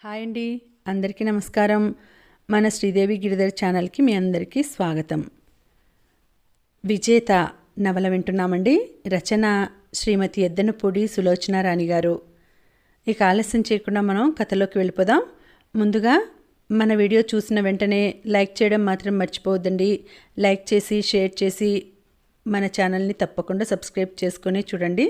Hi అండి. అందరికీ నమస్కారం. మన శ్రీదేవి గిరిధర్ ఛానల్కి మీ అందరికీ స్వాగతం. విజేత నవల వింటున్నామండి. రచన శ్రీమతి ఎద్దనపూడి సులోచన రాణి గారు. ఇక ఆలస్యం చేయకుండా మనం కథలోకి వెళ్ళిపోదాం. ముందుగా మన వీడియో చూసిన వెంటనే లైక్ చేయడం మాత్రం మర్చిపోవద్దండి. లైక్ చేసి షేర్ చేసి మన ఛానల్ని తప్పకుండా సబ్స్క్రైబ్ చేసుకొని చూడండి.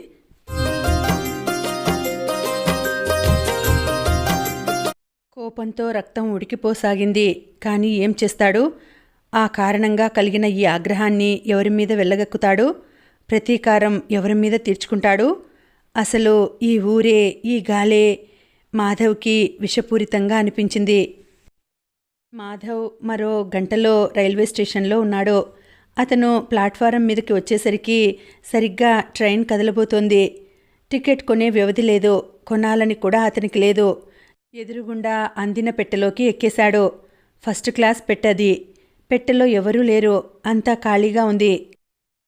కోపంతో రక్తం ఉడికిపోసాగింది. కానీ ఏం చేస్తాడు? ఆ కారణంగా కలిగిన ఈ ఆగ్రహాన్ని ఎవరి మీద వెళ్ళగక్కుతాడు ప్రతీకారం ఎవరి మీద తీర్చుకుంటాడు? అసలు ఈ ఊరే ఈ గాలే మాధవ్కి విషపూరితంగా అనిపించింది. మాధవ్ మరో గంటలో రైల్వే స్టేషన్లో ఉన్నాడు. అతను ప్లాట్ఫారం మీదకి వచ్చేసరికి సరిగ్గా ట్రైన్ కదలబోతోంది. టికెట్ కొనే వ్యవధి లేదు. కొనాలని కూడా అతనికి లేదు. ఎదురుగుండా అందిన పెట్టెలోకి ఎక్కేశాడు. ఫస్ట్ క్లాస్ పెట్టది. పెట్టెలో ఎవరూ లేరు. అంతా ఖాళీగా ఉంది.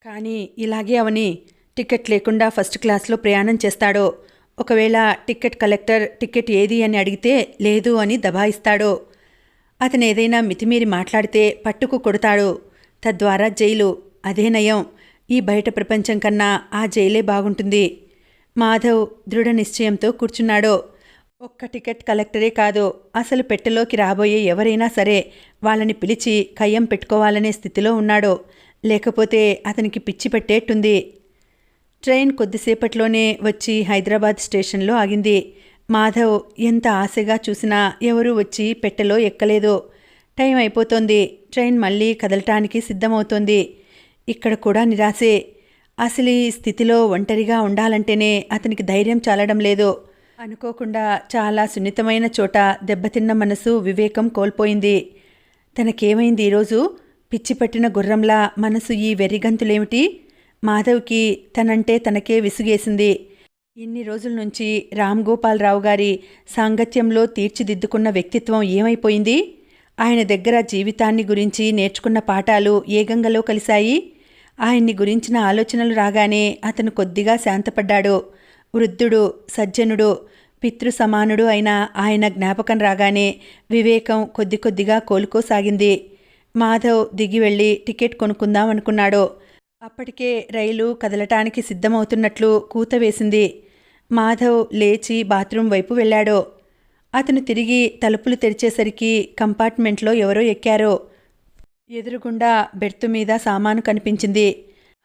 కానీ ఇలాగే అవని టికెట్ లేకుండా ఫస్ట్ క్లాస్లో ప్రయాణం చేస్తాడు. ఒకవేళ టికెట్ కలెక్టర్ టికెట్ ఏది అని అడిగితే లేదు అని దబాయిస్తాడు. అతను ఏదైనా మితిమీరి మాట్లాడితే పట్టుకు కొడతాడు. తద్వారా జైలు. అదే నయం. ఈ బయట ప్రపంచం కన్నా ఆ జైలే బాగుంటుంది. మాధవ్ దృఢ నిశ్చయంతో కూర్చున్నాడు. ఒక్క టికెట్ కలెక్టరే కాదు అసలు పెట్టెలోకి రాబోయే ఎవరైనా సరే వాళ్ళని పిలిచి కయ్యం పెట్టుకోవాలనే స్థితిలో ఉన్నాడు. లేకపోతే అతనికి పిచ్చి పెట్టేట్టుంది. ట్రైన్ కొద్దిసేపట్లోనే వచ్చి హైదరాబాద్ స్టేషన్లో ఆగింది. మాధవ్ ఎంత ఆశగా చూసినా ఎవరూ వచ్చి పెట్టెలో ఎక్కలేదు. టైం అయిపోతోంది. ట్రైన్ మళ్ళీ కదలటానికి సిద్ధమవుతోంది. ఇక్కడ కూడా నిరాశే. అసలు ఈ స్థితిలో ఒంటరిగా ఉండాలంటేనే అతనికి ధైర్యం చాలడం లేదు. అనుకోకుండా చాలా సున్నితమైన చోట దెబ్బతిన్న మనసు వివేకం కోల్పోయింది. తనకేమైంది ఈరోజు? పిచ్చి పట్టిన గుర్రంలా మనసు ఈ వెర్రిగంతులేమిటి? మాధవ్కి తనంటే తనకే విసుగేసింది. ఇన్ని రోజుల నుంచి రామ్ గోపాలరావు గారి సాంగత్యంలో తీర్చిదిద్దుకున్న వ్యక్తిత్వం ఏమైపోయింది? ఆయన దగ్గర జీవితాన్ని గురించి నేర్చుకున్న పాఠాలు ఏ గంగలో కలిశాయి? ఆయన్ని గురించిన ఆలోచనలు రాగానే అతను కొద్దిగా శాంతపడ్డాడు. వృద్ధుడు సజ్జనుడు పితృ సమానుడు అయిన ఆయన జ్ఞాపకం రాగానే వివేకం కొద్ది కొద్దిగా కోలుకోసాగింది. మాధవ్ దిగి వెళ్ళి టికెట్ కొనుక్కుందాం అనుకున్నాడు అప్పటికే రైలు కదలటానికి సిద్ధమవుతున్నట్లు కూత వేసింది. మాధవ్ లేచి బాత్రూం వైపు వెళ్ళాడు. అతను తిరిగి తలుపులు తెరిచేసరికి కంపార్ట్మెంట్లో ఎవరో ఎక్కారో. ఎదురుగుండా బెర్తు మీద సామాను కనిపించింది.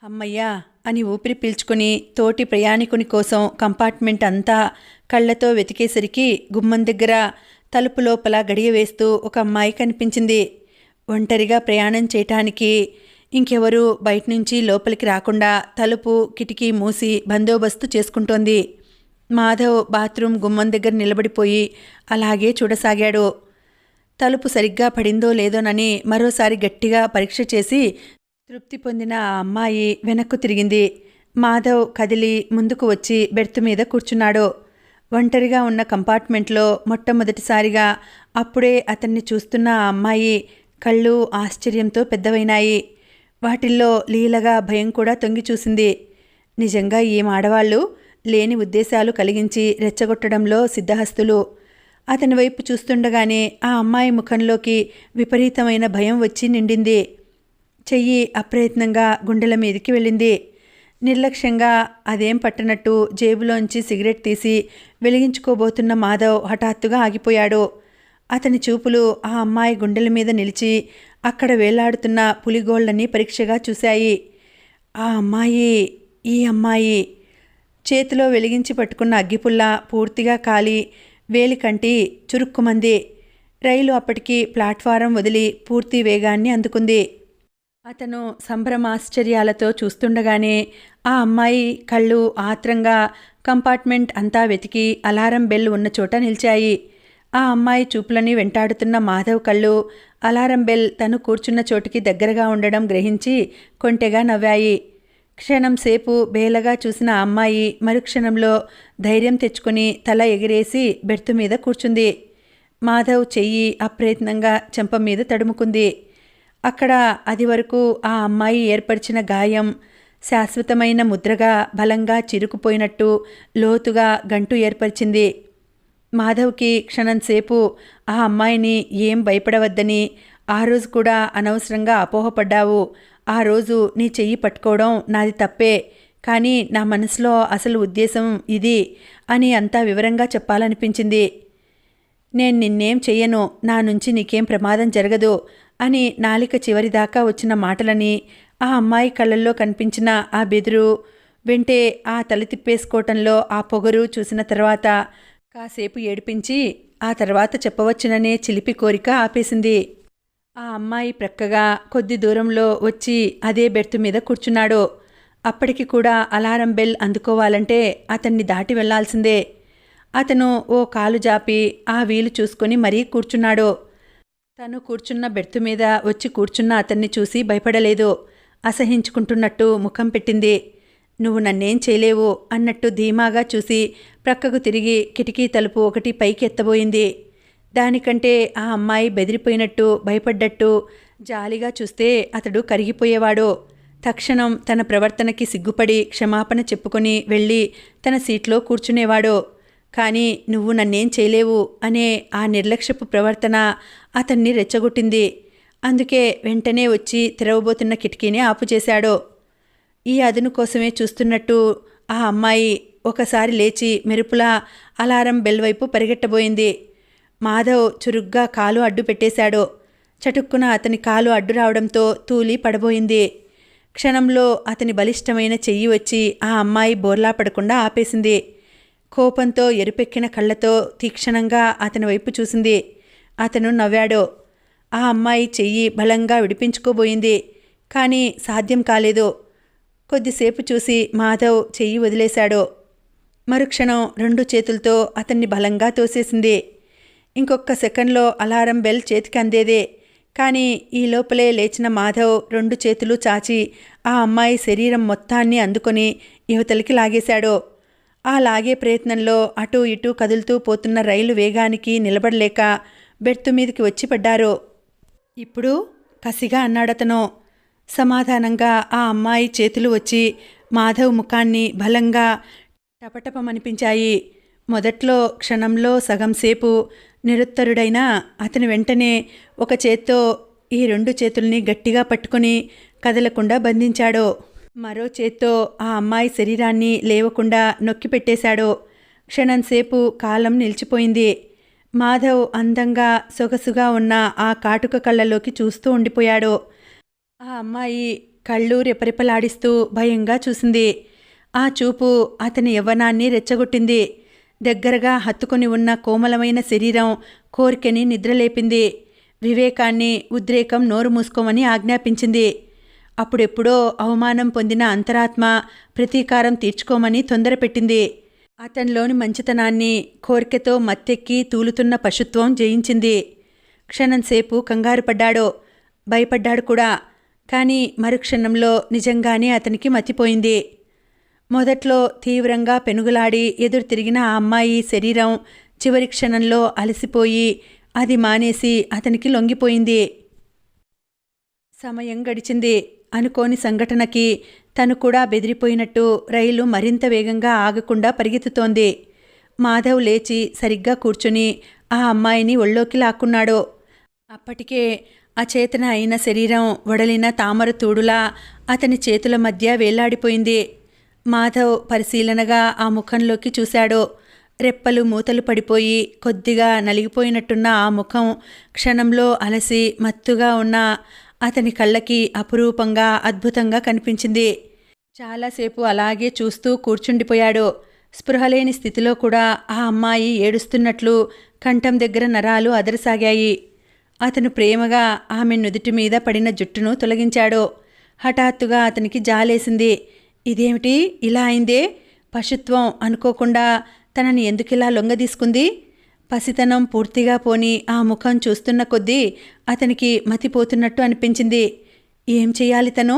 అమ్మయ్యా అని ఊపిరి పీల్చుకుని తోటి ప్రయాణికుని కోసం కంపార్ట్మెంట్ అంతా కళ్ళతో వెతికేసరికి గుమ్మం దగ్గర తలుపు లోపల గడియ వేస్తూ ఒక అమ్మాయి కనిపించింది. ఒంటరిగా ప్రయాణం చేయటానికి ఇంకెవరూ బయట నుంచి లోపలికి రాకుండా తలుపు కిటికీ మూసి బందోబస్తు చేసుకుంటోంది. మాధవ్ బాత్రూమ్ గుమ్మం దగ్గర నిలబడిపోయి అలాగే చూడసాగాడు. తలుపు సరిగ్గా పడిందో లేదోనని మరోసారి గట్టిగా పరీక్ష చేసి తృప్తి పొందిన ఆ అమ్మాయి వెనక్కు తిరిగింది. మాధవ్ కదిలి ముందుకు వచ్చి బెర్త్ మీద కూర్చున్నాడు. ఒంటరిగా ఉన్న కంపార్ట్మెంట్లో మొట్టమొదటిసారిగా అప్పుడే అతన్ని చూస్తున్న ఆ అమ్మాయి కళ్ళు ఆశ్చర్యంతో పెద్దవైనాయి. వాటిల్లో లీలగా భయం కూడా తొంగి చూసింది. నిజంగా ఏం ఆడవాళ్ళు లేని ఉద్దేశాలు కలిగించి రెచ్చగొట్టడంలో సిద్ధహస్తులు. అతని వైపు చూస్తుండగానే ఆ అమ్మాయి ముఖంలోకి విపరీతమైన భయం వచ్చి నిండింది. చెయ్యి అప్రయత్నంగా గుండెల మీదకి వెళ్ళింది. నిర్లక్ష్యంగా అదేం పట్టనట్టు జేబులోంచి సిగరెట్ తీసి వెలిగించుకోబోతున్న మాధవ్ హఠాత్తుగా ఆగిపోయాడు. అతని చూపులు ఆ అమ్మాయి గుండెల మీద నిలిచి అక్కడ వేలాడుతున్న పులిగోళ్ళని పరీక్షగా చూశాయి. ఆ అమ్మాయి ఈ అమ్మాయి. చేతిలో వెలిగించి పట్టుకున్న అగ్గిపుల్ల పూర్తిగా కాలి వేలికంటి చురుక్కుమంది. రైలు అప్పటికి ప్లాట్ఫారం వదిలి పూర్తి వేగాన్ని అందుకుంది. అతను సంభ్రమాశ్చర్యాలతో చూస్తుండగానే ఆ అమ్మాయి కళ్ళు ఆత్రంగా కంపార్ట్మెంట్ అంతా వెతికి అలారం బెల్ ఉన్న చోట నిలిచాయి. ఆ అమ్మాయి చూపులని వెంటాడుతున్న మాధవ్ కళ్ళు అలారం బెల్ తను కూర్చున్న చోటుకి దగ్గరగా ఉండడం గ్రహించి కొంటెగా నవ్వాయి. క్షణం సేపు బేలగా చూసిన అమ్మాయి మరుక్షణంలో ధైర్యం తెచ్చుకుని తల ఎగిరేసి బెర్తు మీద కూర్చుంది. మాధవ్ చెయ్యి అప్రయత్నంగా చెంప మీద తడుముకుంది. అక్కడ అది వరకు ఆ అమ్మాయి ఏర్పరిచిన గాయం శాశ్వతమైన ముద్రగా బలంగా చిరుకుపోయినట్టు లోతుగా గంటు ఏర్పరిచింది. మాధవ్కి క్షణంసేపు ఆ అమ్మాయిని ఏం భయపడవద్దని ఆ రోజు కూడా అనవసరంగా అపోహపడ్డావు. ఆ రోజు నీ చెయ్యి పట్టుకోవడం నాది తప్పే కానీ నా మనసులో అసలు ఉద్దేశం ఇది అని అంతా వివరంగా చెప్పాలనిపించింది. నేను నిన్నేం చెయ్యను నా నుంచి నీకేం ప్రమాదం జరగదు అని నాలిక చివరిదాకా వచ్చిన మాటలని ఆ అమ్మాయి కళ్ళల్లో కనిపించిన ఆ బెదురు వెంటే ఆ తల తిప్పేసుకోవటంలో ఆ పొగరు చూసిన తర్వాత కాసేపు ఏడిపించి ఆ తర్వాత చెప్పవచ్చుననే చిలిపి కోరిక ఆపేసింది. ఆ అమ్మాయి ప్రక్కగా కొద్ది దూరంలో వచ్చి అదే బెర్త్ మీద కూర్చున్నాడు. అప్పటికి కూడా అలారం బెల్ అందుకోవాలంటే అతన్ని దాటి వెళ్ళాల్సిందే. అతను ఓ కాలు జాపి ఆ వీలు చూసుకొని మరీ కూర్చున్నాడు. తను కూర్చున్న బెర్తు మీద వచ్చి కూర్చున్న అతన్ని చూసి భయపడలేదు. అసహించుకుంటున్నట్టు ముఖం పెట్టింది. నువ్వు నన్నేం చేయలేవు అన్నట్టు ధీమాగా చూసి ప్రక్కకు తిరిగి కిటికీ తలుపు ఒకటి పైకి ఎత్తబోయింది. దానికంటే ఆ అమ్మాయి బెదిరిపోయినట్టు భయపడ్డట్టు జాలిగా చూస్తే అతడు కరిగిపోయేవాడు. తక్షణం తన ప్రవర్తనకి సిగ్గుపడి క్షమాపణ చెప్పుకొని వెళ్ళి తన సీట్లో కూర్చునేవాడు. కానీ నువ్వు నన్నేం చేయలేవు అనే ఆ నిర్లక్ష్యపు ప్రవర్తన అతన్ని రెచ్చగొట్టింది. అందుకే వెంటనే వచ్చి తెరవబోతున్న కిటికీని ఆపుచేశాడు. ఈ అదును కోసమే చూస్తున్నట్టు ఆ అమ్మాయి ఒకసారి లేచి మెరుపులా అలారం బెల్ వైపు పరిగెట్టబోయింది. మాధవ్ చురుగ్గా కాలు అడ్డు పెట్టేశాడు. చటుక్కున అతని కాలు అడ్డు రావడంతో తూలి పడబోయింది. క్షణంలో అతని బలిష్టమైన చెయ్యి వచ్చి ఆ అమ్మాయి బోర్లా పడకుండా ఆపేసింది. కోపంతో ఎరుపెక్కిన కళ్ళతో తీక్షణంగా అతని వైపు చూసింది. అతను నవ్వాడు. ఆ అమ్మాయి చెయ్యి బలంగా విడిపించుకోబోయింది కానీ సాధ్యం కాలేదు. కొద్దిసేపు చూసి మాధవ్ చెయ్యి వదిలేశాడు. మరుక్షణం రెండు చేతులతో అతన్ని బలంగా తోసేసింది. ఇంకొక సెకండ్లో అలారం బెల్ చేతికి అందేదే కానీ ఈ లోపలే లేచిన మాధవ్ రెండు చేతులు చాచి ఆ అమ్మాయి శరీరం మొత్తాన్ని అందుకొని యువతలికి లాగేశాడు. ఆ లాగే ప్రయత్నంలో అటూ ఇటూ కదులుతూ పోతున్న రైలు వేగానికి నిలబడలేక బెర్త్ మీదకి వచ్చి పడ్డారు? ఇప్పుడు కసిగా అన్నాడతను. సమాధానంగా ఆ అమ్మాయి చేతులు వచ్చి మాధవ్ ముఖాన్ని బలంగా టపటపమనిపించాయి. మొదట్లో క్షణంలో సగంసేపు నిరుత్తరుడైన అతను వెంటనే ఒక చేత్తో ఈ రెండు చేతుల్ని గట్టిగా పట్టుకొని కదలకుండా బంధించాడు. మరో చేత్తో ఆ అమ్మాయి శరీరాన్ని లేవకుండా నొక్కి పెట్టేశాడు క్షణంసేపు కాలం నిలిచిపోయింది. మాధవ్ అందంగా సొగసుగా ఉన్న ఆ కాటుక కళ్ళలోకి చూస్తూ ఉండిపోయాడు. ఆ అమ్మాయి కళ్ళు రెపరెపలాడిస్తూ భయంగా చూసింది. ఆ చూపు అతని యవ్వనాన్ని రెచ్చగొట్టింది. దగ్గరగా హత్తుకొని ఉన్న కోమలమైన శరీరం కోరికని నిద్రలేపింది. వివేకాన్ని ఉద్రేకం నోరు మూసుకోమని ఆజ్ఞాపించింది. అప్పుడెప్పుడో అవమానం పొందిన అంతరాత్మ ప్రతీకారం తీర్చుకోమని తొందరపెట్టింది. అతనిలోని మంచితనాన్ని కోరికతో మత్తెక్కి తూలుతున్న పశుత్వం జయించింది. క్షణంసేపు కంగారు పడ్డాడో భయపడ్డాడు కూడా. కానీ మరుక్షణంలో నిజంగానే అతనికి మతిపోయింది. మొదట్లో తీవ్రంగా పెనుగులాడి ఎదురు తిరిగిన ఆ అమ్మాయి శరీరం చివరి క్షణంలో అలసిపోయి అది మానేసి అతనికి లొంగిపోయింది. సమయం గడిచింది. అనుకోని సంఘటనకి తను కూడా బెదిరిపోయినట్టు రైలు మరింత వేగంగా ఆగకుండా పరిగెత్తుతోంది. మాధవ్ లేచి సరిగ్గా కూర్చుని ఆ అమ్మాయిని ఒళ్ళోకి లాక్కున్నాడు. అప్పటికే అచేతన అయిన శరీరం వడలిన తామర తూడులా అతని చేతుల మధ్య వేలాడిపోయింది. మాధవ్ పరిశీలనగా ఆ ముఖంలోకి చూశాడు. రెప్పలు మూతలు పడిపోయి కొద్దిగా నలిగిపోయినట్టున్న ఆ ముఖం క్షణంలో అలసి మత్తుగా ఉన్న అతని కళ్ళకి అపురూపంగా అద్భుతంగా కనిపించింది. చాలాసేపు అలాగే చూస్తూ కూర్చుండిపోయాడు. స్పృహలేని స్థితిలో కూడా ఆ అమ్మాయి ఏడుస్తున్నట్లు కంఠం దగ్గర నరాలు అదరసాగాయి. అతను ప్రేమగా ఆమె నుదుటి మీద పడిన జుట్టును తొలగించాడు. హఠాత్తుగా అతనికి జాలేసింది. ఇదేమిటి? ఇలా అయిందే? పశుత్వం అనుకోకుండా తనని ఎందుకిలా లొంగదీసుకుంది? పసితనం పూర్తిగా పోని ఆ ముఖం చూస్తున్న కొద్దీ అతనికి మతిపోతున్నట్టు అనిపించింది. ఏం చేయాలి తను?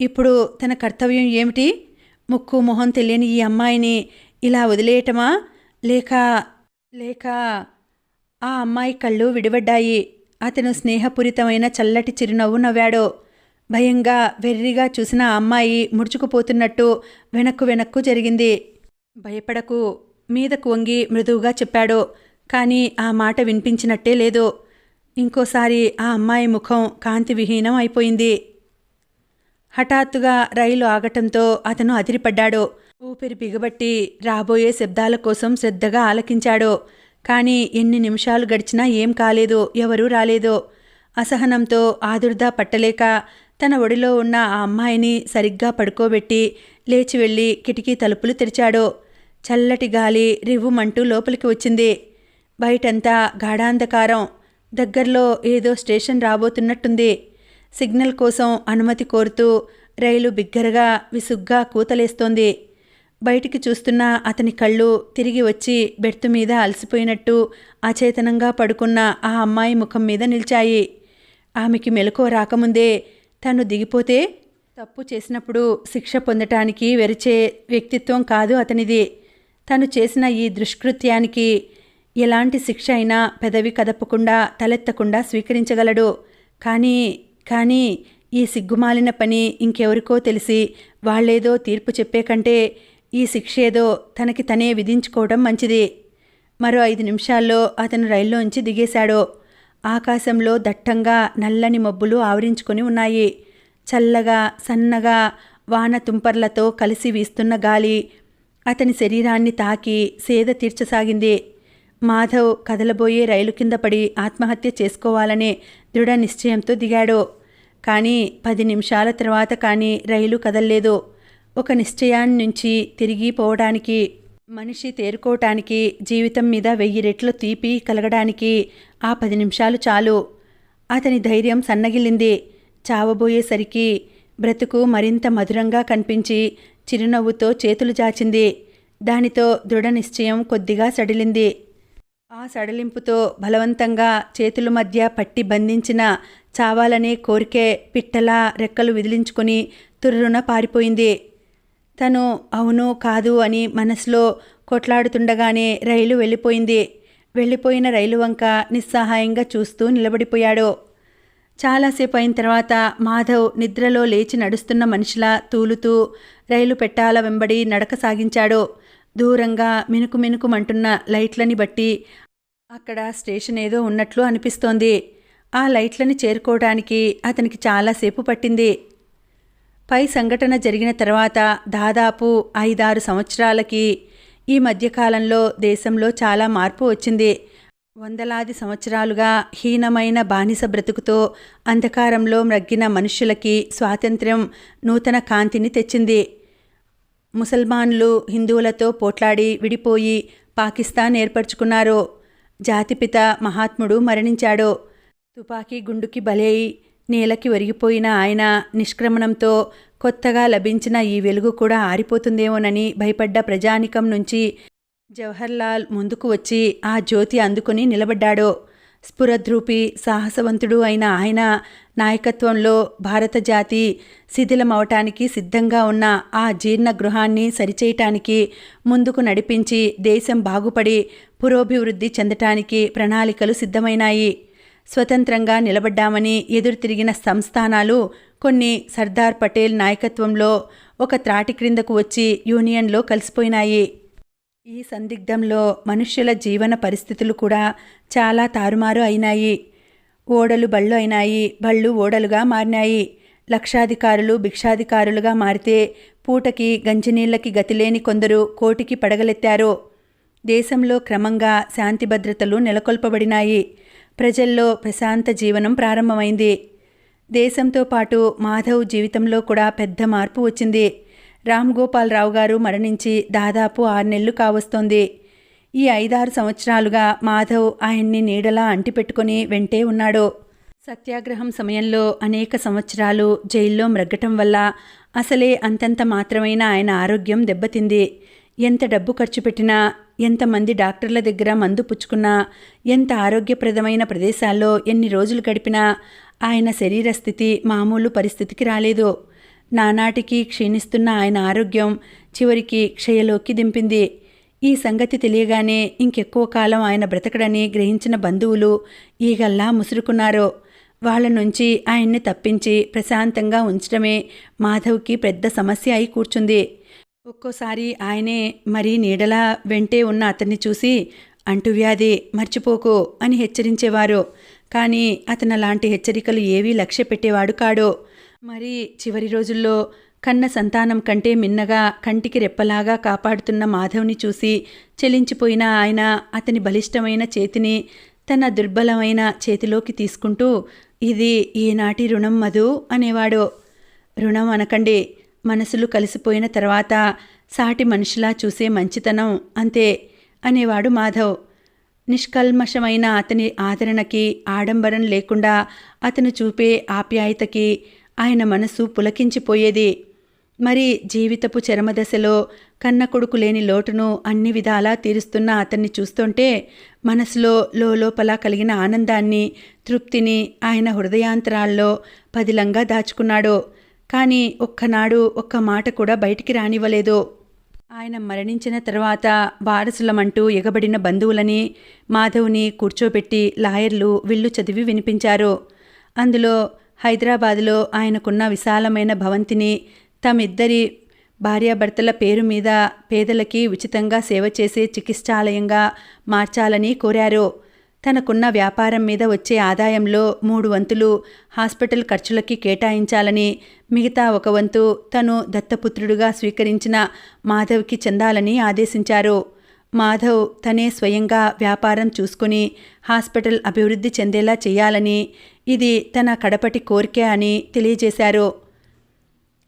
ఇప్పుడు తన కర్తవ్యం ఏమిటి? ముక్కు మొహం తెలియని ఈ అమ్మాయిని ఇలా వదిలేయటమా? లేక లేక ఆ అమ్మాయి కళ్ళు విడివడ్డాయి. అతను స్నేహపూరితమైన చల్లటి చిరునవ్వు నవ్వాడు. భయంగా వెర్రిగా చూసిన అమ్మాయి ముడుచుకుపోతున్నట్టు వెనక్కు వెనక్కు జరిగింది. భయపడకు మీదకు వంగి మృదువుగా చెప్పాడు. కానీ ఆ మాట వినిపించినట్టే లేదు ఇంకోసారి ఆ అమ్మాయి ముఖం కాంతి విహీనం అయిపోయింది. హఠాత్తుగా రైలు ఆగటంతో అతను అదిరిపడ్డాడు ఊపిరి బిగబట్టి రాబోయే శబ్దాల కోసం శ్రద్ధగా ఆలకించాడు కానీ ఎన్ని నిమిషాలు గడిచినా ఏం కాలేదు ఎవరూ రాలేదు అసహనంతో ఆదుర్దా పట్టలేక తన ఒడిలో ఉన్న ఆ అమ్మాయిని సరిగ్గా పడుకోబెట్టి లేచి వెళ్ళి కిటికీ తలుపులు తెరిచాడు చల్లటి గాలి రివ్వుమంటూ లోపలికి వచ్చింది. బయటంతా గాఢాంధకారం. దగ్గరలో ఏదో స్టేషన్ రాబోతున్నట్టుంది. సిగ్నల్ కోసం అనుమతి కోరుతూ రైలు బిగ్గరగా విసుగ్గా కూతలేస్తోంది. బయటికి చూస్తున్న అతని కళ్ళు తిరిగి వచ్చి బెర్తు మీద అలసిపోయినట్టు అచేతనంగా పడుకున్న ఆ అమ్మాయి ముఖం మీద నిలిచాయి. ఆమెకి మెలకువ రాకముందే తను దిగిపోతే తప్పు చేసినప్పుడు శిక్ష పొందటానికి వెరిచే వ్యక్తిత్వం కాదు అతనిది. తను చేసిన ఈ దుష్కృత్యానికి ఎలాంటి శిక్ష అయినా పెదవి కదపకుండా తలెత్తకుండా స్వీకరించగలడు. కానీ కానీ ఈ సిగ్గుమాలిన పని ఇంకెవరికో తెలిసి వాళ్ళేదో తీర్పు చెప్పే కంటే ఈ శిక్ష ఏదో తనకి తనే విధించుకోవడం మంచిది. మరో ఐదు నిమిషాల్లో అతను రైల్లోంచి దిగేశాడు. ఆకాశంలో దట్టంగా నల్లని మబ్బులు ఆవరించుకొని ఉన్నాయి. చల్లగా సన్నగా వాన తుంపర్లతో కలిసి వీస్తున్న గాలి అతని శరీరాన్ని తాకి సేద తీర్చసాగింది. మాధవ్ కదలబోయే రైలు కింద పడి ఆత్మహత్య చేసుకోవాలనే దృఢ నిశ్చయంతో దిగాడు. కానీ పది నిమిషాల తర్వాత కానీ రైలు కదల్లేదు. ఒక నిశ్చయాన్ని నుంచి తిరిగి పోవడానికి మనిషి తేరుకోవటానికి జీవితం మీద వెయ్యి రెట్లు తీపి కలగడానికి ఆ పది నిమిషాలు చాలు. అతని ధైర్యం సన్నగిల్లింది. చావబోయేసరికి బ్రతుకు మరింత మధురంగా కనిపించి చిరునవ్వుతో చేతులు జాచింది. దానితో దృఢ నిశ్చయం కొద్దిగా సడిలింది. ఆ సడలింపుతో బలవంతంగా చేతుల మధ్య పట్టి బంధించిన చావాలనే కోరికే పిట్టలా రెక్కలు విదిలించుకొని తుర్రున పారిపోయింది. తను అవును కాదు అని మనసులో కొట్లాడుతుండగానే రైలు వెళ్ళిపోయింది. వెళ్ళిపోయిన రైలు వంక నిస్సహాయంగా చూస్తూ నిలబడిపోయాడు. చాలాసేపు అయిన తర్వాత మాధవ్ నిద్రలో లేచి నడుస్తున్న మనిషిలా తూలుతూ రైలు పెట్టాల వెంబడి నడక సాగించాడు. దూరంగా మినుకు మినుకుమంటున్న లైట్లని బట్టి అక్కడ స్టేషన్ ఏదో ఉన్నట్లు అనిపిస్తోంది. ఆ లైట్లని చేరుకోవడానికి అతనికి చాలాసేపు పట్టింది. పై సంఘటన జరిగిన తర్వాత దాదాపు ఐదారు సంవత్సరాలకి ఈ మధ్యకాలంలో దేశంలో చాలా మార్పు వచ్చింది. వందలాది సంవత్సరాలుగా హీనమైన బానిస బ్రతుకుతో అంధకారంలో మ్రగ్గిన మనుష్యులకి స్వాతంత్ర్యం నూతన కాంతిని తెచ్చింది. ముసల్మాన్లు హిందువులతో పోట్లాడి విడిపోయి పాకిస్తాన్ ఏర్పరచుకున్నారు. జాతిపిత మహాత్ముడు మరణించాడు. తుపాకీ గుండుకి బలై నేలకి ఒరిగిపోయిన ఆయన నిష్క్రమణంతో కొత్తగా లభించిన ఈ వెలుగు కూడా ఆరిపోతుందేమోనని భయపడ్డ ప్రజానికం నుంచి జవహర్లాల్ ముందుకు వచ్చి ఆ జ్యోతి అందుకుని నిలబడ్డాడు. స్ఫురద్రూపి సాహసవంతుడు అయిన ఆయన నాయకత్వంలో భారత జాతి శిథిలమవటానికి సిద్ధంగా ఉన్న ఆ జీర్ణ గృహాన్ని సరిచేయటానికి ముందుకు నడిపించి దేశం బాగుపడి పురోభివృద్ధి చెందటానికి ప్రణాళికలు సిద్ధమైనాయి. స్వతంత్రంగా నిలబడ్డామని ఎదురు తిరిగిన సంస్థానాలు కొన్ని సర్దార్ పటేల్ నాయకత్వంలో ఒక త్రాటి క్రిందకు వచ్చి యూనియన్లో కలిసిపోయినాయి. ఈ సందిగ్ధంలో మనుష్యుల జీవన పరిస్థితులు కూడా చాలా తారుమారు అయినాయి. ఓడలు బళ్ళు అయినాయి. బళ్ళు ఓడలుగా మారినాయి. లక్షాధికారులు భిక్షాధికారులుగా మారితే పూటకి గంజినీళ్ళకి గతిలేని కొందరు కోటికి పడగలెత్తారు. దేశంలో క్రమంగా శాంతి భద్రతలు నెలకొల్పబడినాయి. ప్రజల్లో ప్రశాంత జీవనం ప్రారంభమైంది. దేశంతో పాటు మాధవ్ జీవితంలో కూడా పెద్ద మార్పు వచ్చింది. రామ్ గోపాల్ రావు గారు మరణించి దాదాపు ఆరు నెలలు కావస్తోంది. ఈ ఐదారు సంవత్సరాలుగా మాధవ్ ఆయన్ని నీడలా అంటిపెట్టుకుని వెంటే ఉన్నాడు. సత్యాగ్రహం సమయంలో అనేక సంవత్సరాలు జైల్లో మ్రగ్గటం వల్ల అసలే అంతంత మాత్రమైన ఆయన ఆరోగ్యం దెబ్బతింది. ఎంత డబ్బు ఖర్చు పెట్టినా ఎంతమంది డాక్టర్ల దగ్గర మందు పుచ్చుకున్నా ఎంత ఆరోగ్యప్రదమైన ప్రదేశాల్లో ఎన్ని రోజులు గడిపినా ఆయన శరీర స్థితి మామూలు పరిస్థితికి రాలేదు. నానాటికి క్షీణిస్తున్న ఆయన ఆరోగ్యం చివరికి క్షయలోకి దింపింది. ఈ సంగతి తెలియగానే ఇంకెక్కువ కాలం ఆయన బ్రతకడని గ్రహించిన బంధువులు ఈగల్లా ముసురుకున్నారు. వాళ్ళ నుంచి ఆయన్ని తప్పించి ప్రశాంతంగా ఉంచడమే మాధవ్కి పెద్ద సమస్య అయి కూర్చుంది. ఒక్కోసారి ఆయనే మరీ నీడలా వెంటే ఉన్న అతన్ని చూసి అంటువ్యాధి మర్చిపోకు అని హెచ్చరించేవారు. కానీ అతను అలాంటి హెచ్చరికలు ఏవీ లక్ష్య పెట్టేవాడు కాడు. మరి చివరి రోజుల్లో కన్న సంతానం కంటే మిన్నగా కంటికి రెప్పలాగా కాపాడుతున్న మాధవ్ని చూసి చెలించిపోయిన ఆయన అతని బలిష్టమైన చేతిని తన దుర్బలమైన చేతిలోకి తీసుకుంటూ ఇది ఈనాటి రుణం మధు? అనేవాడు. రుణం అనకండి మనసులు కలిసిపోయిన తర్వాత సాటి మనిషిలా చూసే మంచితనం అంతే అనేవాడు మాధవ్. నిష్కల్మషమైన అతని ఆదరణకి ఆడంబరం లేకుండా అతను చూపే ఆప్యాయతకి ఆయన మనసు పులకించిపోయేది. మరి జీవితపు చరమదశలో కన్న కొడుకు లేని లోటును అన్ని విధాలా తీరుస్తున్న అతన్ని చూస్తుంటే మనసులో లోపల కలిగిన ఆనందాన్ని తృప్తిని ఆయన హృదయాంతరాల్లో పదిలంగా దాచుకున్నాడు. కానీ ఒక్కనాడు ఒక్క మాట కూడా బయటికి రానివ్వలేదు. ఆయన మరణించిన తర్వాత వారసులమంటూ ఎగబడిన బంధువులని మాధవ్ని కూర్చోబెట్టి లాయర్లు విల్లు చదివి వినిపించారు. అందులో హైదరాబాదులో ఆయనకున్న విశాలమైన భవంతిని తమిద్దరి భార్యాభర్తల పేరు మీద పేదలకి ఉచితంగా సేవ చేసే చికిత్సాలయంగా మార్చాలని కోరారు. తనకున్న వ్యాపారం మీద వచ్చే ఆదాయంలో మూడు వంతులు హాస్పిటల్ ఖర్చులకి కేటాయించాలని మిగతా ఒక వంతు తను దత్తపుత్రుడుగా స్వీకరించిన మాధవ్కి చెందాలని ఆదేశించారు. మాధవ్ తనే స్వయంగా వ్యాపారం చూసుకుని హాస్పిటల్ అభివృద్ధి చెందేలా చేయాలని ఇది తన కడపటి కోరిక అని తెలియజేశారు.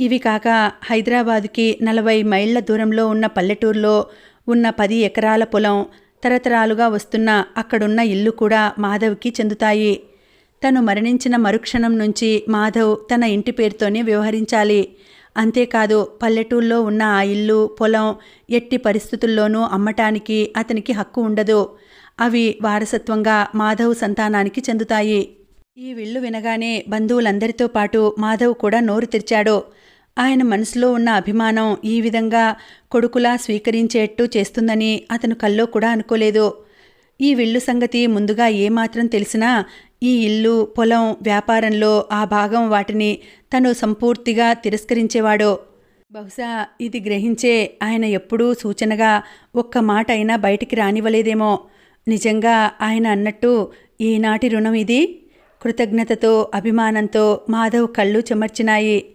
ఇవి కాక హైదరాబాదుకి నలభై మైళ్ళ దూరంలో ఉన్న పల్లెటూరులో ఉన్న పది ఎకరాల పొలం తరతరాలుగా వస్తున్న అక్కడున్న ఇల్లు కూడా మాధవ్కి చెందుతాయి. తను మరణించిన మరుక్షణం నుంచి మాధవ్ తన ఇంటి పేరుతోనే వ్యవహరించాలి. అంతేకాదు పల్లెటూళ్ళలో ఉన్న ఆ ఇల్లు పొలం ఎట్టి పరిస్థితుల్లోనూ అమ్మటానికి అతనికి హక్కు ఉండదు. అవి వారసత్వంగా మాధవ్ సంతానానికి చెందుతాయి. ఈ విల్లు వినగానే బంధువులందరితో పాటు మాధవ్ కూడా నోరు తెరిచాడు. ఆయన మనసులో ఉన్న అభిమానం ఈ విధంగా కొడుకులా స్వీకరించేట్టు చేస్తుందని అతను కల్లో కూడా అనుకోలేదు. ఈ విల్లు సంగతి ముందుగా ఏమాత్రం తెలిసినా ఈ ఇల్లు పొలం వ్యాపారంలో ఆ భాగం వాటిని తను సంపూర్తిగా తిరస్కరించేవాడో. బహుశా ఇది గ్రహించే ఆయన ఎప్పుడూ సూచనగా ఒక్క మాట అయినా బయటికి రానివ్వలేదేమో. నిజంగా ఆయన అన్నట్టు ఈనాటి రుణం ఇది? కృతజ్ఞతతో అభిమానంతో మాధవ్ కళ్ళు చెమర్చినాయి.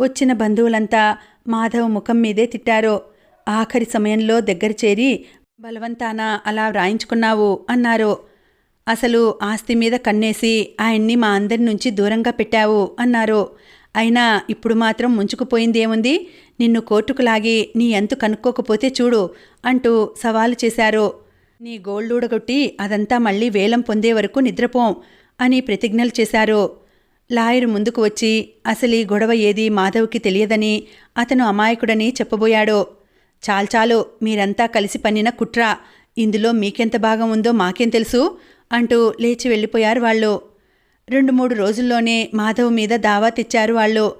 వచ్చిన బంధువులంతా మాధవ్ ముఖం మీదే తిట్టారు. ఆఖరి సమయంలో దగ్గర చేరి బలవంతాన అలా వ్రాయించుకున్నావు అన్నారు. అసలు ఆస్తి మీద కన్నేసి ఆయన్ని మా అందరి నుంచి దూరంగా పెట్టావు అన్నారు. అయినా ఇప్పుడు మాత్రం ముంచుకుపోయిందేముంది నిన్ను కోర్టుకు లాగి నీ ఎంతు కనుక్కోకపోతే చూడు అంటూ సవాలు చేశారు. నీ గోల్డూడగొట్టి అదంతా మళ్ళీ వేలం పొందే వరకు నిద్రపోం అని ప్రతిజ్ఞలు చేశారు. లాయర్ ముందుకు వచ్చి అసలు ఈ గొడవ ఏది మాధవ్కి తెలియదని అతను అమాయకుడని చెప్పబోయాడు. చాల్చాలు మీరంతా కలిసి పన్నిన కుట్ర. ఇందులో మీకెంత భాగం ఉందో మాకేం తెలుసు? అంటూ లేచి వెళ్ళిపోయారు వాళ్ళు. రెండు మూడు రోజుల్లోనే మాధవ్ మీద దావా తెచ్చారు వాళ్ళు.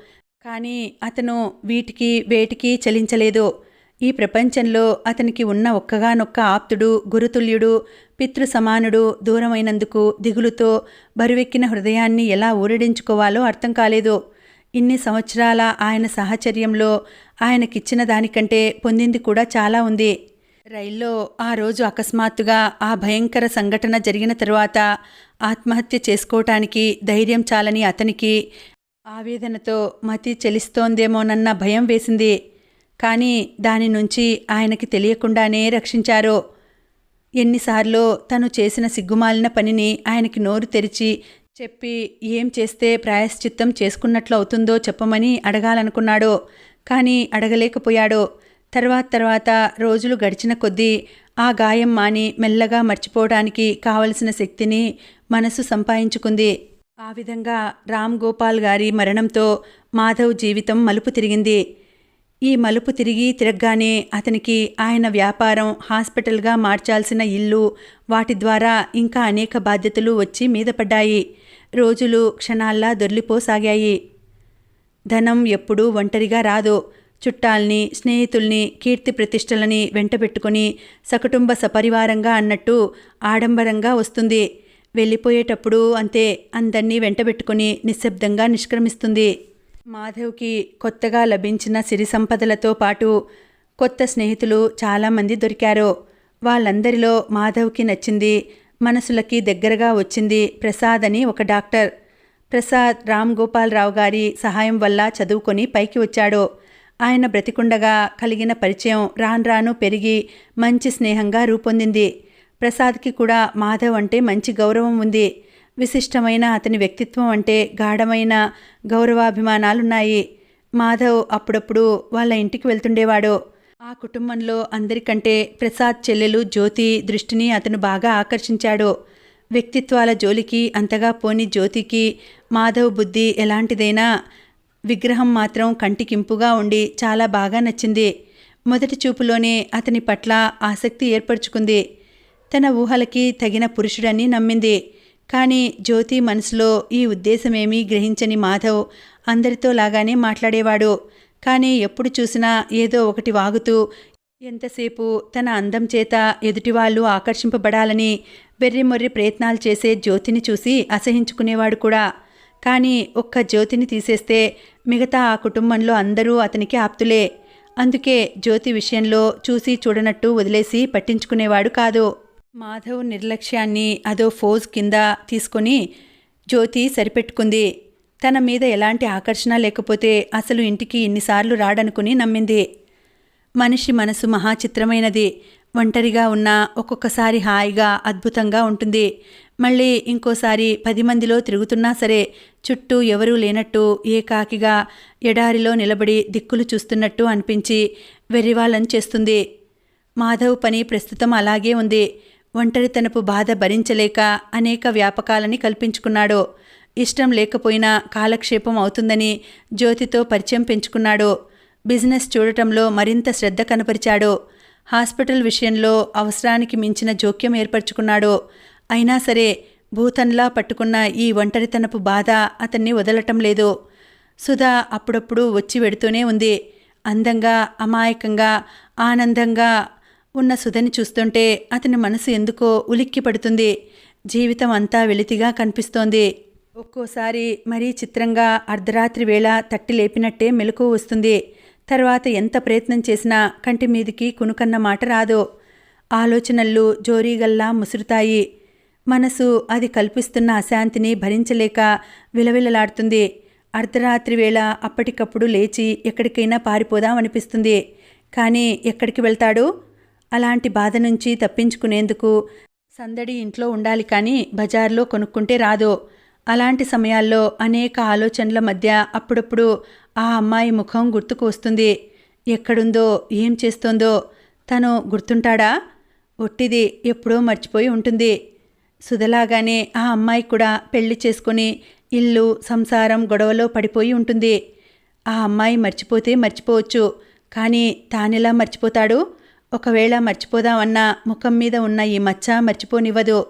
కానీ అతను వీటికి వేటికి చలించలేదు. ఈ ప్రపంచంలో అతనికి ఉన్న ఒక్కగానొక్క ఆప్తుడు గురుతుల్యుడు పితృ సమానుడు దూరమైనందుకు దిగులుతో బరువెక్కిన హృదయాన్ని ఎలా ఊరడించుకోవాలో అర్థం కాలేదు. ఇన్ని సంవత్సరాల ఆయన సాహచర్యంలో ఆయనకిచ్చిన దానికంటే పొందింది కూడా చాలా ఉంది. రైల్లో ఆ రోజు అకస్మాత్తుగా ఆ భయంకర సంఘటన జరిగిన తరువాత ఆత్మహత్య చేసుకోవటానికి ధైర్యం చాలని అతనికి ఆవేదనతో మతి చెలిస్తోందేమోనన్న భయం వేసింది. కానీ దాని నుంచి ఆయనకి తెలియకుండానే రక్షించారు. ఎన్నిసార్లు తను చేసిన సిగ్గుమాలిన పనిని ఆయనకి నోరు తెరిచి చెప్పి ఏం చేస్తే ప్రాయశ్చిత్తం చేసుకున్నట్లు అవుతుందో చెప్పమని అడగాలనుకున్నాడు. కానీ అడగలేకపోయాడు. తర్వాత తర్వాత రోజులు గడిచిన కొద్దీ ఆ గాయం మాని మెల్లగా మర్చిపోవడానికి కావలసిన శక్తిని మనసు సంపాదించుకుంది. ఆ విధంగా రామ్ గోపాల్ గారి మరణంతో మాధవ్ జీవితం మలుపు తిరిగింది. ఈ మలుపు తిరిగి తిరగగానే అతనికి ఆయన వ్యాపారం హాస్పిటల్గా మార్చాల్సిన ఇల్లు వాటి ద్వారా ఇంకా అనేక బాధ్యతలు వచ్చి మీద పడ్డాయి. రోజులు క్షణాల్లా దొర్లిపోసాగాయి. ధనం ఎప్పుడూ ఒంటరిగా రాదు. చుట్టాల్ని స్నేహితుల్ని కీర్తి ప్రతిష్టలని వెంటబెట్టుకుని సకుటుంబ సపరివారంగా అన్నట్టు ఆడంబరంగా వస్తుంది. వెళ్ళిపోయేటప్పుడు అంతే అందర్నీ వెంటబెట్టుకుని నిశ్శబ్దంగా నిష్క్రమిస్తుంది. మాధవ్కి కొత్తగా లభించిన సిరి సంపదలతో పాటు కొత్త స్నేహితులు చాలామంది దొరికారు. వాళ్ళందరిలో మాధవ్కి నచ్చింది మనసులకి దగ్గరగా వచ్చింది ప్రసాద్ అని ఒక డాక్టర్. ప్రసాద్ రామ్ గోపాల్ రావు గారి సహాయం వల్ల చదువుకొని పైకి వచ్చాడు. ఆయన బ్రతికుండగా కలిగిన పరిచయం రాను రాను పెరిగి మంచి స్నేహంగా రూపొందింది. ప్రసాద్కి కూడా మాధవ్ అంటే మంచి గౌరవం ఉంది. విశిష్టమైన అతని వ్యక్తిత్వం అంటే గాఢమైన గౌరవాభిమానాలున్నాయి. మాధవ్ అప్పుడప్పుడు వాళ్ళ ఇంటికి వెళ్తుండేవాడు. ఆ కుటుంబంలో అందరికంటే ప్రసాద్ చెల్లెలు జ్యోతి దృష్టిని అతను బాగా ఆకర్షించాడు. వ్యక్తిత్వాల జోలికి అంతగా పోని జ్యోతికి మాధవ్ బుద్ధి ఎలాంటిదైనా విగ్రహం మాత్రం కంటికింపుగా ఉండి చాలా బాగా నచ్చింది. మొదటి చూపులోనే అతని పట్ల ఆసక్తి ఏర్పరచుకుంది. తన ఊహలకి తగిన పురుషుడని నమ్మింది. కానీ జ్యోతి మనసులో ఈ ఉద్దేశమేమీ గ్రహించని మాధవ్ అందరితో లాగానే మాట్లాడేవాడు. కానీ ఎప్పుడు చూసినా ఏదో ఒకటి వాగుతూ ఎంతసేపు తన అందం చేత ఎదుటివాళ్ళు ఆకర్షింపబడాలని వెర్రిమొర్రి ప్రయత్నాలు చేసే జ్యోతిని చూసి అసహించుకునేవాడు కూడా. కానీ ఒక్క జ్యోతిని తీసేస్తే మిగతా ఆ కుటుంబంలో అందరూ అతనికి ఆప్తులే. అందుకే జ్యోతి విషయంలో చూసి చూడనట్టు వదిలేసి పట్టించుకునేవాడు కాదు. మాధవ్ నిర్లక్ష్యాన్ని అదో ఫోజ్ కింద తీసుకొని జ్యోతి సరిపెట్టుకుంది. తన మీద ఎలాంటి ఆకర్షణ లేకపోతే అసలు ఇంటికి ఇన్నిసార్లు రాడనుకుని నమ్మింది. మనిషి మనసు మహాచిత్రమైనది. ఒంటరిగా ఉన్నా ఒక్కొక్కసారి హాయిగా అద్భుతంగా ఉంటుంది. మళ్ళీ ఇంకోసారి పది మందిలో తిరుగుతున్నా సరే చుట్టూ ఎవరూ లేనట్టు ఏకాకిగా ఎడారిలో నిలబడి దిక్కులు చూస్తున్నట్టు అనిపించి వెర్రివాళ్ళని చేస్తుంది. మాధవ్ పని ప్రస్తుతం అలాగే ఉంది. ఒంటరితనపు బాధ భరించలేక అనేక వ్యాపకాలని కల్పించుకున్నాడు. ఇష్టం లేకపోయినా కాలక్షేపం అవుతుందని జ్యోతితో పరిచయం పెంచుకున్నాడు. బిజినెస్ చూడటంలో మరింత శ్రద్ధ కనపరిచాడు హాస్పిటల్ విషయంలో అవసరానికి మించిన జోక్యం ఏర్పరచుకున్నాడు అయినా సరే భూతన్లా పట్టుకున్న ఈ ఒంటరితనపు బాధ అతన్ని వదలటం లేదు. సుధా అప్పుడప్పుడు వచ్చి వెడుతూనే ఉంది. అందంగా అమాయకంగా ఆనందంగా ఉన్న సుధని చూస్తుంటే అతని మనసు ఎందుకో ఉలిక్కి పడుతుంది. జీవితం అంతా వెలితిగా కనిపిస్తోంది. ఒక్కోసారి మరీ చిత్రంగా అర్ధరాత్రి వేళ తట్టి లేపినట్టే మెలకు వస్తుంది. తర్వాత ఎంత ప్రయత్నం చేసినా కంటి మీదికి కునుకన్న మాట రాదు. ఆలోచనలు జోరీగల్లా ముసురుతాయి. మనసు అది కల్పిస్తున్న అశాంతిని భరించలేక విలవిలలాడుతుంది. అర్ధరాత్రి వేళ అప్పటికప్పుడు లేచి ఎక్కడికైనా పారిపోదాం అనిపిస్తుంది కానీ ఎక్కడికి వెళ్తాడు? అలాంటి బాధ నుంచి తప్పించుకునేందుకు సందడి ఇంట్లో ఉండాలి కానీ బజార్లో కొనుక్కుంటే రాదు. అలాంటి సమయాల్లో అనేక ఆలోచనల మధ్య అప్పుడప్పుడు ఆ అమ్మాయి ముఖం గుర్తుకు వస్తుంది. ఎక్కడుందో ఏం చేస్తోందో తను గుర్తుంటాడా? ఒట్టిది ఎప్పుడో మర్చిపోయి ఉంటుంది. సుధలాగానే ఆ అమ్మాయి కూడా పెళ్ళి చేసుకుని ఇల్లు సంసారం గొడవలో పడిపోయి ఉంటుంది. ఆ అమ్మాయి మర్చిపోతే మర్చిపోవచ్చు. కానీ తానెలా మర్చిపోతాడు? ఒకవేళ మర్చిపోదామన్నా ముఖం మీద ఉన్న ఈ మచ్చ మర్చిపోనివ్వదు.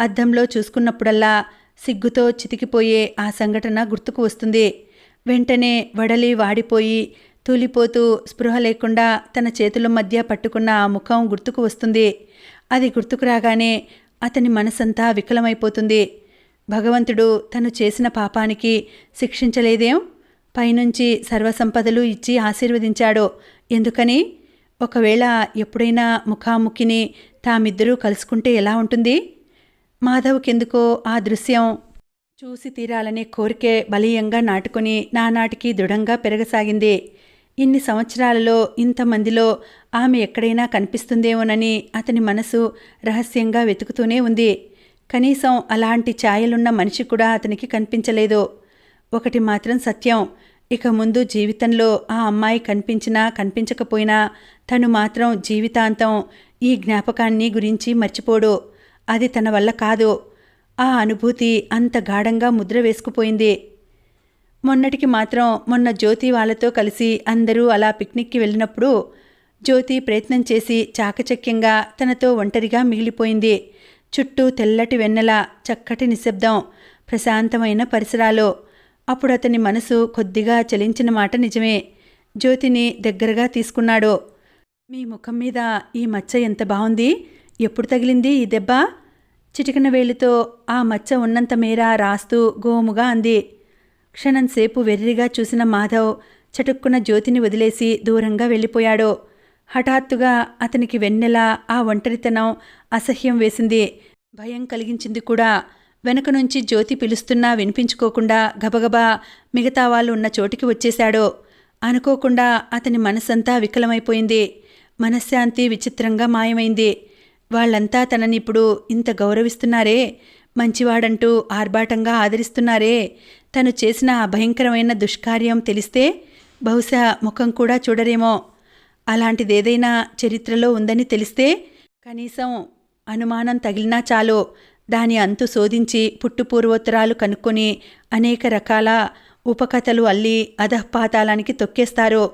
అద్దంలో చూసుకున్నప్పుడల్లా సిగ్గుతో చితికిపోయే ఆ సంఘటన గుర్తుకు వస్తుంది. వెంటనే వడలి వాడిపోయి తూలిపోతూ స్పృహ లేకుండా తన చేతుల మధ్య పట్టుకున్న ఆ ముఖం గుర్తుకు వస్తుంది. అది గుర్తుకు రాగానే అతని మనసంతా వికలమైపోతుంది. భగవంతుడు తను చేసిన పాపానికి శిక్షించలేదేం? పైనుంచి సర్వసంపదలు ఇచ్చి ఆశీర్వదించాడు. ఎందుకని? ఒకవేళ ఎప్పుడైనా ముఖాముఖిని తామిద్దరూ కలుసుకుంటే ఎలా ఉంటుంది? మాధవ్కెందుకో ఆ దృశ్యం చూసి తీరాలనే కోరికే బలీయంగా నాటుకొని నానాటికి దృఢంగా పెరగసాగింది. ఇన్ని సంవత్సరాలలో ఇంతమందిలో ఆమె ఎక్కడైనా కనిపిస్తుందేమోనని అతని మనసు రహస్యంగా వెతుకుతూనే ఉంది. కనీసం అలాంటి ఛాయలున్న మనిషి కూడా అతనికి కనిపించలేదు. ఒకటి మాత్రం సత్యం. ఇక ముందు జీవితంలో ఆ అమ్మాయి కనిపించినా కనిపించకపోయినా తను మాత్రం జీవితాంతం ఈ జ్ఞాపకాన్ని గురించి మర్చిపోడు. అది తన వల్ల కాదు. ఆ అనుభూతి అంత గాఢంగా ముద్ర వేసుకుపోయింది. మొన్నటికి మాత్రం మొన్న జ్యోతి వాళ్ళతో కలిసి అందరూ అలా పిక్నిక్కి వెళ్ళినప్పుడు జ్యోతి ప్రయత్నం చేసి చాకచక్యంగా తనతో ఒంటరిగా మిగిలిపోయింది. చుట్టూ తెల్లటి వెన్నెల చక్కటి నిశ్శబ్దం ప్రశాంతమైన పరిసరాలు. అప్పుడు అతని మనసు కొద్దిగా చలించిన మాట నిజమే. జ్యోతిని దగ్గరగా తీసుకున్నాడు. మీ ముఖం మీద ఈ మచ్చ ఎంత బాగుంది ఎప్పుడు తగిలింది ఈ దెబ్బ? చిటికన వేలితో ఆ మచ్చ ఉన్నంత మేర రాస్తూ గోముగా అంది. క్షణంసేపు వెర్రిగా చూసిన మాధవ్ చటుక్కున జ్యోతిని వదిలేసి దూరంగా వెళ్ళిపోయాడు. హఠాత్తుగా అతనికి వెన్నెల ఆ ఒంటరితనం అసహ్యం వేసింది. భయం కలిగించింది కూడా. వెనక నుంచి జ్యోతి పిలుస్తున్నా వినిపించుకోకుండా గబగబా మిగతా వాళ్ళు ఉన్న చోటికి వచ్చేశాడు. అనుకోకుండా అతని మనసంతా వికలమైపోయింది. మనశ్శాంతి విచిత్రంగా మాయమైంది. వాళ్ళంతా తనని ఇప్పుడు ఇంత గౌరవిస్తున్నారే మంచివాడంటూ ఆర్భాటంగా ఆదరిస్తున్నారే. తను చేసిన భయంకరమైన దుష్కార్యం తెలిస్తే బహుశా ముఖం కూడా చూడరేమో. అలాంటిదేదైనా చరిత్రలో ఉందని తెలిస్తే కనీసం అనుమానం తగిలినా చాలు. దాని అంతు శోధించి పుట్టుపూర్వోత్తరాలు కనుక్కొని అనేక రకాల ఉపకథలు అల్లి అధఃపాతాలానికి తొక్కేస్తారు.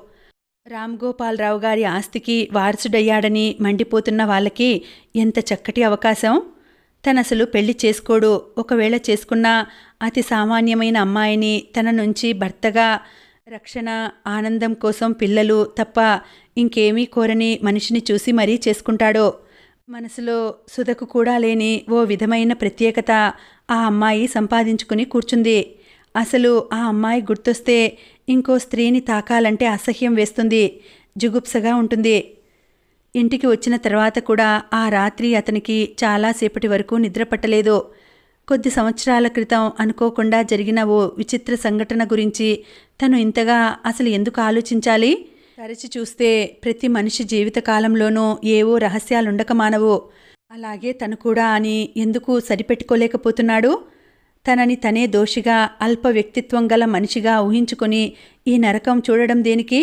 రామ్ గోపాలరావు గారి ఆస్తికి వారసుడయ్యాడని మండిపోతున్న వాళ్ళకి ఎంత చక్కటి అవకాశం? తనసలు పెళ్ళి చేసుకోడు. ఒకవేళ చేసుకున్నా అతి సామాన్యమైన అమ్మాయిని తన నుంచి భర్తగా రక్షణ ఆనందం కోసం పిల్లలు తప్ప ఇంకేమీ కోరని మనిషిని చూసి మరీ చేసుకుంటాడో? మనసులో సుధకు కూడా లేని ఓ విధమైన ప్రత్యేకత ఆ అమ్మాయి సంపాదించుకుని కూర్చుంది. అసలు ఆ అమ్మాయి గుర్తొస్తే ఇంకో స్త్రీని తాకాలంటే అసహ్యం వేస్తుంది జుగుప్సగా ఉంటుంది. ఇంటికి వచ్చిన తర్వాత కూడా ఆ రాత్రి అతనికి చాలాసేపటి వరకు నిద్ర పట్టలేదు. కొద్ది సంవత్సరాల క్రితం అనుకోకుండా జరిగిన ఓ విచిత్ర సంఘటన గురించి తను ఇంతగా అసలు ఎందుకు ఆలోచించాలి? తరచి చూస్తే ప్రతి మనిషి జీవితకాలంలోనూ ఏవో రహస్యాలుండక మానవు. అలాగే తను కూడా అని ఎందుకు సరిపెట్టుకోలేకపోతున్నాడు? తనని తనే దోషిగా అల్ప వ్యక్తిత్వం గల మనిషిగా ఊహించుకొని ఈ నరకం చూడడం దేనికి?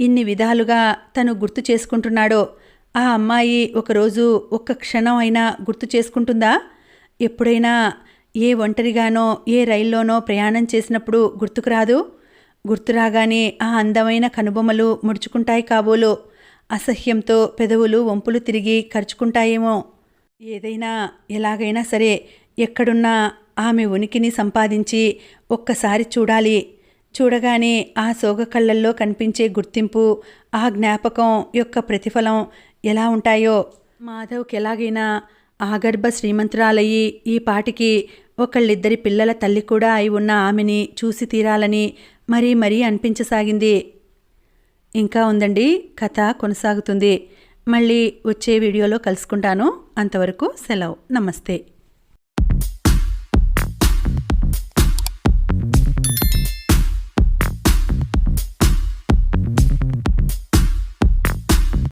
ఇన్ని విధాలుగా తను గుర్తు చేసుకుంటున్నాడో? ఆ అమ్మాయి ఒకరోజు ఒక్క క్షణం అయినా గుర్తు చేసుకుంటుందా? ఎప్పుడైనా ఏ ఒంటరిగానో ఏ రైల్లోనో ప్రయాణం చేసినప్పుడు గుర్తుకు రాదు? గుర్తురాగానే ఆ అందమైన కనుబొమ్మలు ముడుచుకుంటాయి కాబోలు. అసహ్యంతో పెదవులు వంపులు తిరిగి ఖర్చుకుంటాయేమో ఏదైనా ఎలాగైనా సరే ఎక్కడున్నా ఆమె ఉనికిని సంపాదించి ఒక్కసారి చూడాలి. చూడగానే ఆ సోగ కళ్ళల్లో కనిపించే గుర్తింపు ఆ జ్ఞాపకం యొక్క ప్రతిఫలం ఎలా ఉంటాయో. మాధవ్కి ఎలాగైనా ఆగర్భ శ్రీమంతురాలయ్యి ఈ పాటికి ఒకళ్ళిద్దరి పిల్లల తల్లి కూడా అయి ఉన్న ఆమెని చూసి తీరాలని మరీ మరీ అనిపించసాగింది. ఇంకా ఉందండి కథ కొనసాగుతుంది. మళ్ళీ వచ్చే వీడియోలో కలుసుకుంటాను. అంతవరకు సెలవు. నమస్తే.